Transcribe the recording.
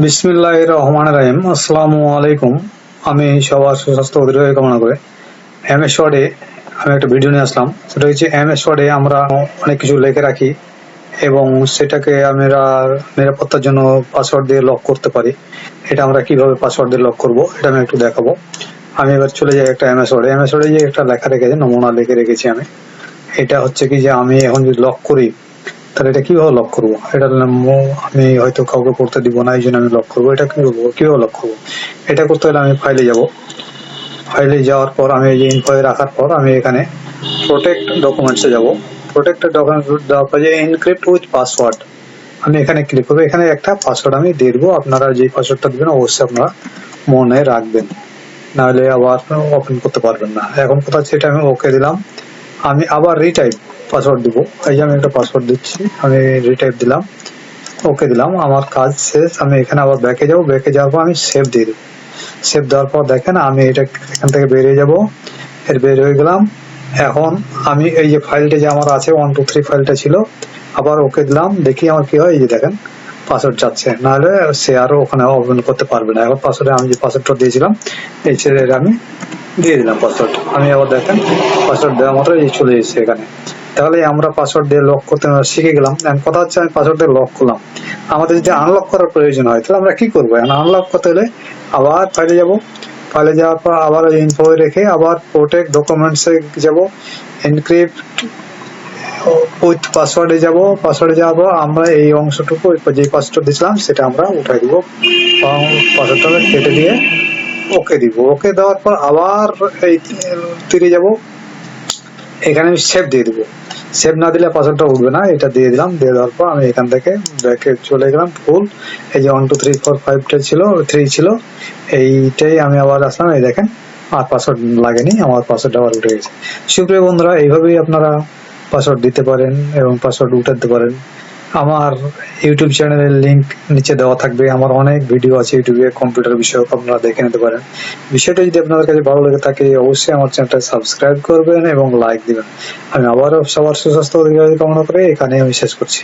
বিসমিল্লাহ রহমান রাহিম আসসালামু আলাইকুম আমি সবার সুস্বাস্থ্য অধিকারী কামনা করে এম এস ওয়ার্ডে আমি একটা ভিডিও নিয়ে আসলাম। সেটা হচ্ছে এম এস ওয়ার্ডে আমরা অনেক কিছু লেখে রাখি এবং সেটাকে আমরা নিরাপত্তার জন্য পাসওয়ার্ড দিয়ে লক করতে পারি। এটা আমরা কীভাবে পাসওয়ার্ড দিয়ে লক করব এটা আমি একটু দেখাবো। আমি এবার চলে যাই একটা এম এস ওয়ার্ডে এম এস ওয়ার্ডে যে একটা লেখা রেখেছে, নমুনা লিখে রেখেছি আমি। এটা হচ্ছে কি যে আমি এখন যদি লক করি তাহলে এটা কীভাবে লক করব? এটা আমি হয়তো কাউকে করতে দিব না এই জন্য আমি লক করব। এটা কি করব? কীভাবে লক করব? এটা করতে হলে আমি ফাইলে যাব। ফাইলে যাওয়ার পর, আমি এই যে ইনফোয়ে রাখার পর, আমি এখানে প্রোটেক্ট ডকুমেন্টসে যাব। প্রোটেক্ট ডকুমেন্টস দেওয়ার পর, যে এনক্রিপ্ট উইথ পাসওয়ার্ড আমি এখানে ক্লিক করব। এখানে একটা পাসওয়ার্ড আমি দিয়ে দেবো। আপনারা যে পাসওয়ার্ডটা দিবেন, অবশ্যই আপনারা মনে রাখবেন। নাহলে আবার ওপেন করতে পারবেন না। এখন কথা হচ্ছে এটা আমি ওকে দিলাম। আমি আবার রিটাইপ পাসওয়ার্ড দিব। এই যে আমি একটা পাসওয়ার্ড দিচ্ছি, আমি রিটাইপ দিলাম। ওকে দিলাম, আমার কাজ শেষ, আমি এখানে আবার ব্যাকে যাব। ব্যাকে যাওয়ার পর আমি সেভ দিয়ে দেবো। সেভ দেওয়ার পর দেখেন, আমি এটা এখান থেকে বেরিয়ে যাব। এর বের হয়ে গেলাম। এখন আমি এই যে ফাইলটা যে আমার আছে ওয়ান টু থ্রি ফাইলটা ছিল, আবার ওকে দিলাম। দেখি আমার কি হয়, এই যে দেখেন পাসওয়ার্ড যাচ্ছে। নাহলে সে আরও ওখানে ওপেন করতে পারবে না। এখন পাসওয়ার্ডে আমি যে পাসওয়ার্ডটা দিয়েছিলাম, এই ছেলের আমি দিয়ে দিলাম পাসওয়ার্ড আমি আবার দেখেন পাসওয়ার্ড দেওয়ার মাত্র এই চলে এসেছে এখানে। তাহলে আমরা পাসওয়ার্ড দিয়ে লক করতে শিখে গেলাম। কথা হচ্ছে আমি পাসওয়ার্ড দিয়ে লক করলাম। আমাদের যদি আনলক করার প্রয়োজন হয়, তাহলে আমরা কি করব? আনলক করতে হলে আবার ফাইলে যাব। ফাইলে যাওয়ার পর আবার ওই ইনফো রেখে আবার প্রোটেক্ট ডকুমেন্টসে যাব। এনক্রিপ্ট উইথ পাসওয়ার্ডে যাব। পাসওয়ার্ডে যাওয়ার পর আমরা এই অংশটুকু যে পাসওয়ার্ড দিয়েছিলাম, সেটা আমরা উঠাই দিব। পাসওয়ার্ডটা কেটে দিয়ে ওকে দিব। ওকে দেওয়ার পর আবার এই তীরে যাব। এখানে আমি সেভ দিয়ে দেবো। সেভ না দিলে পাসওয়ার্ডটা উঠবে না, এটা দিয়ে দিলাম, দিয়ে দেওয়ার পর আমি এখান থেকে ব্যাকে চলে গেলাম ফুল। এই যে ওয়ান টু থ্রি ফোর ফাইভটা ছিল থ্রি ছিল, এইটাই আমি আবার আসলাম, এই দেখেন, আর পাসওয়ার্ড লাগেনি, আমার পাসওয়ার্ড আবার উঠে গেছে। সুপ্রিয় বন্ধুরা, এইভাবেই আপনারা পাসওয়ার্ড দিতে পারেন এবং পাসওয়ার্ড উঠাতে পারেন। আমার ইউটিউব চ্যানেলের লিংক নিচে দেওয়া থাকবে। আমার অনেক ভিডিও আছে ইউটিউবে কম্পিউটার বিষয়ক, আপনারা দেখে নিতে পারেন। বিষয়টা যদি আপনাদের কাছে ভালো লেগে থাকে, অবশ্যই আমার চ্যানেলটা সাবস্ক্রাইব করবেন এবং লাইক দিবেন। আমি আবারও সবার সুস্বাস্থ্য অধিকার কামনা করে এখানে আমি শেষ করছি।